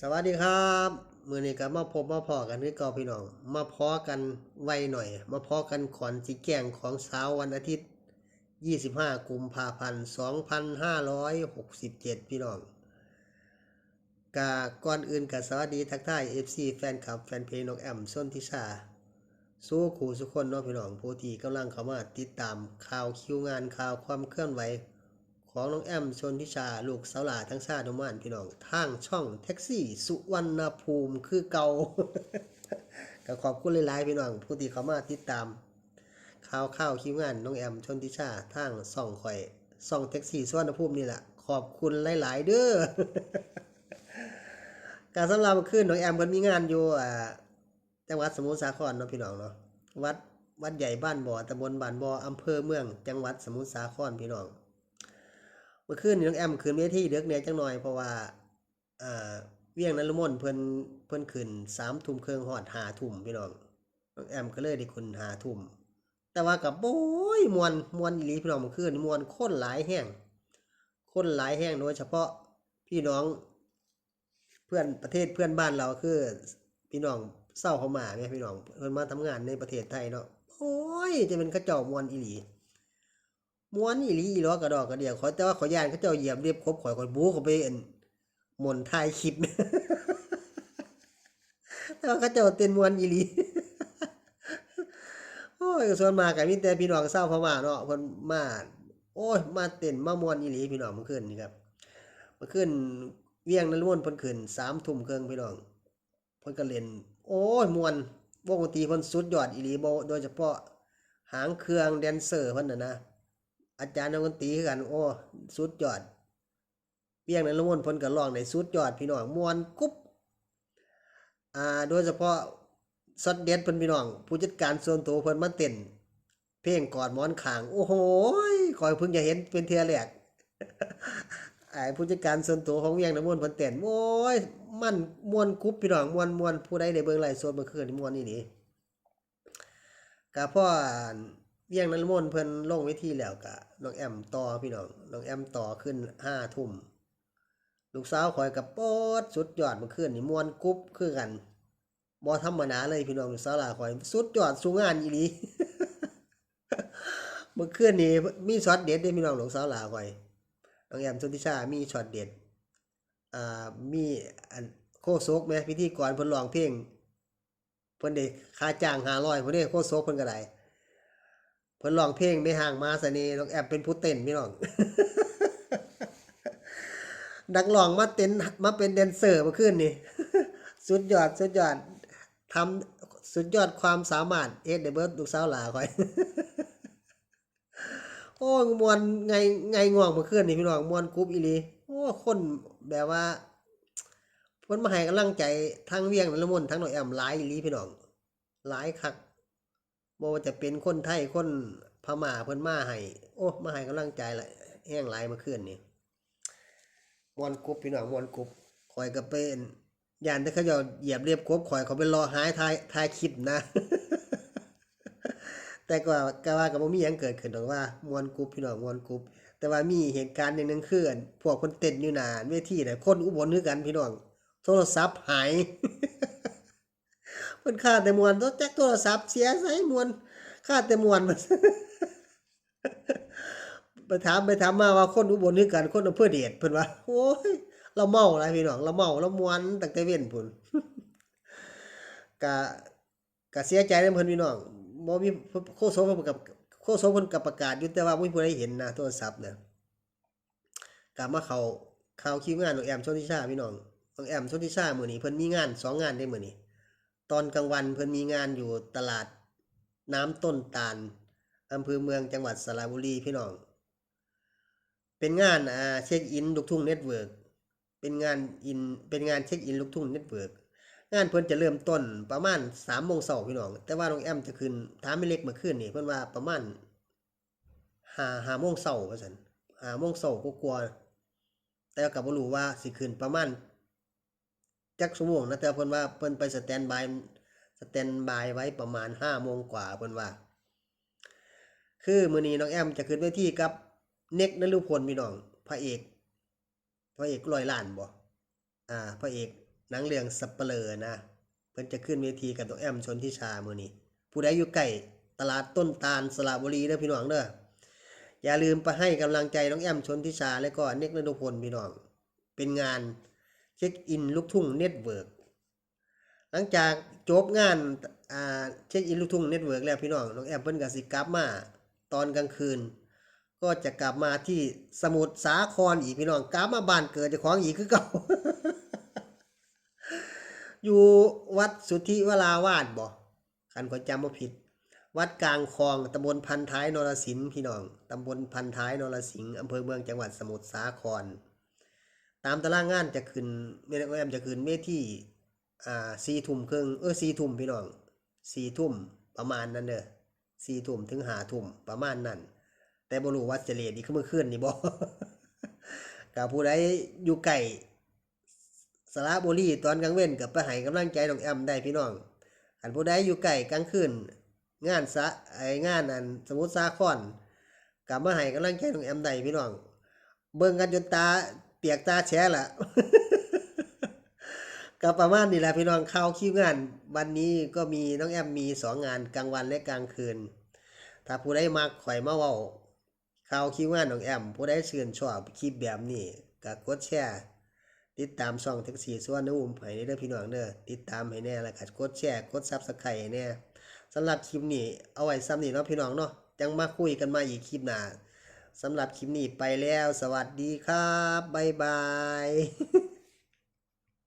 สวัสดีครับมือนี้ก็มาพบมาพอกันคือเก่าพี่น้อง มาพอกันไวหน่อย มาพอกันขอนสีแกงของเช้าวันอาทิตย์ 25 กุมภาพันธ์ 2567 พี่น้องกาก่อนอื่นกับสวัสดีทักทาย FC แฟนคลับแฟนเพลงน้องแอมส้นทิชา สู้ขู่สุคนเนาะพี่น้องผู้ที่กำลังเข้ามาติดตามข่าวคิวงานข่าวความเคลื่อนไหว ของน้องแอมชนทิชาลูกสาวหลาทั้งชาติมานพี่น้องทางช่องแท็กซี่สุวรรณภูมิคือเก่าก็ขอบคุณหลายๆพี่น้องผู้ที่เข้ามาติดตามข่าวข่าวคิวงานน้องแอมชนทิชาทางส่องข่อยส่องแท็กซี่สุวรรณภูมินี่แหละขอบคุณหลาย ๆ เด้อการสำหรับคืนน้องแอมเพิ่นมีงานอยู่อ่าจังหวัดสมุทรสาครเนาะพี่น้องเนาะวัดวัดใหญ่บ้านบ่อตำบลบ้านบ่ออำเภอเมือง จังหวัดสมุทรสาครพี่น้อง เมื่อคืนน้องแอมคืนเวทีเด็กเนี่ยจังหน่อยเพราะว่าอ่าเวียงนรมนเพิ่นเพิ่นขึ้นสามทุ่มครึ่งฮอดหาทุ่มพี่น้องน้องแอมก็เลยได้ขึ้นหาทุ่มแต่ว่ากับโอ้ยมวนมวนอีหลีพี่น้องเมื่อคืนมวนค้นหลายแห้งค้นหลายแห้งโดยเฉพาะพี่น้องเพื่อนประเทศเพื่อนบ้านเราคือ พี่น้องเศร้าเขามาแม่พี่น้องเพิ่นมาทำงานในประเทศไทยเนาะโอ้ยจะเป็นกระจ้ามวนอีหลี ม้วนอีหลีอีหลอกระดอกกระเดียวขอแต่ว่าขอยานเขาเจ้าเหยียบเรียบครบข่อยข่อยบู๊เขาไปเอ็นหมนทายคลิปแต่ว่าเขาเจ้าเต้นม้วนอีหลีโอ้ยส่วนมากก็มีแต่พี่น้องเศร้าพม่าเนาะเพิ่นมาโอ้ย มาเต้นมาม่วนอีหลีพี่น้องมื่อคืนนี่ครับมื่อคืนเวียงนรมนเพิ่นขึ้นสามทุ่มเครึ่องพี่น้องเพิ่นก็เล่นโอ้ยม่วนวงดนตรีเพิ่นสุดยอดอีหลีโบโดยเฉพาะหางเครื่องแดนเซอร์เพิ่นน่ะนะ อาจารย์นักดนตรีกัน โอ้สุดยอด เปียงนั้นละมนพนก็ร้องได้สุดยอดพี่น้องมวนกุ๊บอ่าโดยเฉพาะซอดเด็ดเพิ่นพี่น้อง ผู้จัดการส่วนตัวเพิ่นมาเต้นเพลงกอดมอนขาง โอ้โหยขอยเพิ่งจะเห็นเป็นเทื่อแรกไอ้ผู้จัดการส่วนตัวของเวียงน้ำมนเพิ่นเต้นโอ้ยมันมวนกุ๊บพี่น้องมวนมวนผู้ใดได้เบิ่งไลฟ์สดเมื่อคืนนี่ม่วนนี่นี่ก็พ่อ เวียงนรมนเพิ่นลงเวทีแล้วก็น้องแอมต่อพี่น้องน้องแอมต่อขึ้นห้าทุ่มลูกสาวคอยกับโป๊ดสุดยอดมื่อคืนนี่มวนกรุ๊บคือกันบ่ธรรมดาเลยพี่น้องลูกสาวหลาคอยสุดยอดสู้งานอีหลีมื่อคืนนี้มีช็อตเด็ดเด้พี่น้องลูกสาวหลาคอยน้องแอมชนทิชามีช็อตเด็ดอ่ามีอันโคโซกแม่พิธีกรเพิ่นร้องเพลงเพิ่นได้ค่าจ้าง500เพิ่นได้โคโซกเพิ่นก็ได้ เพิ่นร้องเพลงไม่ห่างมาสนีน้องแอบเป็นผู้เต้นพี่น้องนักร้องมาเต้นมาเป็นแดนเซอร์มื่อคืนนี่สุดยอดสุดยอดทำสุดยอดความสามารถเอ็ดเดเบิร์ดลูกสาวหลาคอย โอ้ยมวนไงไงง่วงมื่อคืนนี่พี่น้องมวนกรุ๊ปอีลีโอ้คนแบบว่าเพิ่นมาให้กำลังใจทั้งเวียงนรมนทั้งหน้องแอมหลายอีลีพี่น้องหลายคัก บ่ว่าจะเป็นคนไทยคนพม่าเพิ่นมาให้โอ้มาให้กำลังใจละแห้งหลายมื่อคืนนี่มวนกรุ๊บพี่น้องมวนกรุ๊บข่อยก็เป็นยานที่เขาจะเหยียบเรียบกรุ๊บข่อยเขาไปรอหายทายทายคลิปนะ แต่ก็ก็ว่าก็บ่มีหยังเกิดขึ้นหรอกว่ามวนกรุ๊บพี่น้องมวนกรุ๊บแต่ว่ามีเหตุการณ์อย่างหนึงคืออั่นพวกคนเต้นอยู่หน้าเวทีน่ะคนอุบลคือกันพี่น้องโทรศัพท์หาย เพิ่นค่าแต่มวนต้องแจ็คโทรศัพท์เสียใส่มวนค่าแต่มวนมันไปถามไปถามมาว่าคนอุบลคือกันคนอำเภอเดชเพิ่นว่าโอ้ยเราเมาหลายพี่น้องเราเมาเรามวนตั้งแต่เว้นพุ่นก็ก็เสียใจนำเพิ่นพี่น้องบ่มีโคโซเพิ่นกับโคโซเพิ่นก็ประกาศอยู่แต่ว่าบ่มีผู้ใดเห็นนะโทรศัพท์น่ะก็มาเข้าข่าวคิวงานของแอมชนทิชาพี่น้องของแอมชนทิชามื้อนี้เพิ่นมีงานสองงานได้มื้อนี้ ตอนกลางวันเพิ่นมีงานอยู่ตลาดน้ำต้นตาลอำเภอเมืองจังหวัดสระบุรีพี่น้อง เป็นงานอ่าเช็คอินลูกทุ่งเน็ตเวิร์กเป็นงานอินเป็นงานเช็คอินลูกทุ่งเน็ตเวิร์กงานเพิ่นจะเริ่มต้นประมาณสามโมงเช้าพี่น้อง แต่ว่าน้องแอมจะขึ้นถามไม่เล็กเมื่อคืนนี่เพิ่นว่าประมาณห้าห้าโมงเช้าว่าซั่นห้าโมงเช้ากว่าๆแต่ก็บ่รู้ว่าสิขึ้นประมาณ จักชั่วโมงนะแต่เพิ่นว่าเพิ่นไปสแตนบายสแตนบายไว้ประมาณห้าโมงกว่าเพิ่นว่า คือมือนี้น้องแอมจะขึ้นเวทีกับเน็กนฤพลพี่น้องพระเอกพระเอกร้อยล้านบ่อ่าพระเอกหนังเรื่องสัปเหร่อนะเพิ่นจะขึ้นเวทีกับน้องแอมชนทิชามือนี้ผู้ใดอยู่ใกล้ตลาดต้นตาลสระบุรีเด้อพี่น้องเด้ออย่าลืมไปให้กำลังใจน้องแอมชนทิชาและก็เน็กนนทพลพี่น้องเป็นงาน ช็คอินลูกทุ่งเน็ตเวิร์กหลังจากจบงานอ่าเช็คอินลูกทุ่งเน็ตเวิร์กแล้วพี่น้องน้องแอมเพิ่นก็สิกลับมาตอนกลางคืน ก็จะกลับมาที่สมุทรสาครอีกพี่น้องกลับมาบ้านเกิดจ้าของอีกคือเก่า อยู่วัดสุทธิวราวาสบ่คันก็จำบ่าผิด วัดกลางคลองตำบลพันท้ายนรสิงห์พี่น้องตำบลพันท้ายนรสิงห์อำเภอเมืองจังหวัดสมุทรสาคร ตามตารางงานจะขึ้นแม่นแอมจะขึ้นเมที่อ่าสี่ทุ่มครึ่งเออสี่ทุ่มพี่น้องสี่ทุ่มประมาณนั้นเด้อสี่ทุ่มถึงห้าทุ่มประมาณนั้น แต่บรู้ว่าจะเลทอีกเมื่อคืนนี่บ่กับผู้ใดอยู่ไกลสระบุรีตอนกลางเว้นกับไปให้กำลังใจน้องแอมได้พี่น้องอันผู้ใดอยู่ไกลกลางคืนงานสะไองานอันสมุทรสาครกับมาให้กำลังใจน้องแอมได้พี่น้อง เบิ่งกันจนตา เปียกตาแฉะละก็ประมาณนี้แหละพี่น้องเข้าคิวงาน วันนี้ก็มีน้องแอมมีสองงานกลางวันและกลางคืน ถ้าผู้ใดมักข่อยมาเว้าเข่าคิวงานของแอม ผู้ใดชื่นชอบคลิปแบบนี้ก็กดแชร์ติดตามช่องแท็กซี่ส่วนนุ่มให้เด้อพี่น้องเด้อติดตามให้แน่แล้วก็กดแชร์กด Subscribe ให้แน่สำหรับคลิปนี้เอาไว้ซ้ำนี้เนาะพี่น้องเนาะจังมาคุยกันมาอีกคลิปหน้า สำหรับคลิปนี้ไปแล้ว สวัสดีครับ บ๊ายบาย